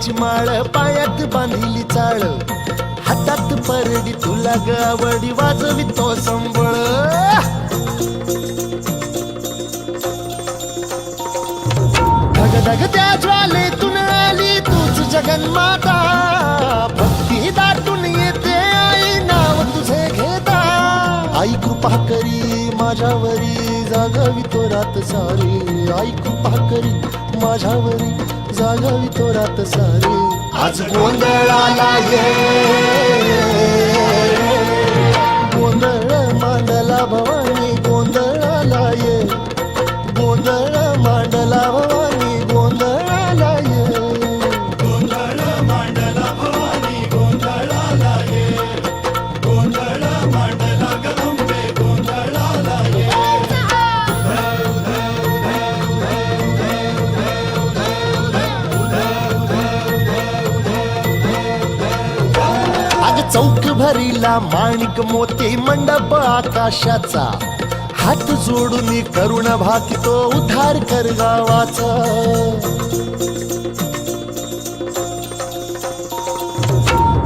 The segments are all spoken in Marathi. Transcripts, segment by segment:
माझी माळ पायात बांधली चाळ. हातात परडी तुला गावडी वाजवी तो संबळ. धग धग त्या ज्वालेतून आली तूच जगन्माता. भक्ती दाटून येते आई नाव तुझे घेता. आई कृपा करी माझ्यावरी जागावी तो रात सारी आई कृपा करी माझ्यावरी जागावी तो रात सारी. आज गोंधळाला ये. चौक भरीला माणिक मोती मंडप आकाशाचा. हात जोडून करुण भाकितो उद्धार कर गावाचा.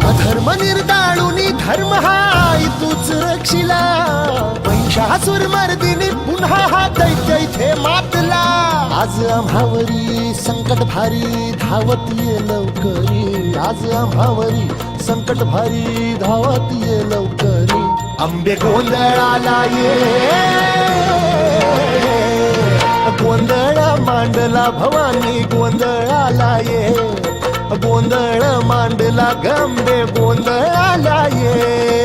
अधर्म निर्दाळून धर्म हाय तूच रक्षिला. महिषासुर मर्दिनी पुन्हा हा दैत्य इथे मातला. आज आम्हावरी संकट भारी धावत ये लवकरी. आज आम्हावरी संकट भारी धावत ये लवकर. आंबे गोंधळाला ये. गोंधळा मांडला भवानी गोंधळाला ये. गोंधळ मांडला गंबे गोंधळाला ये.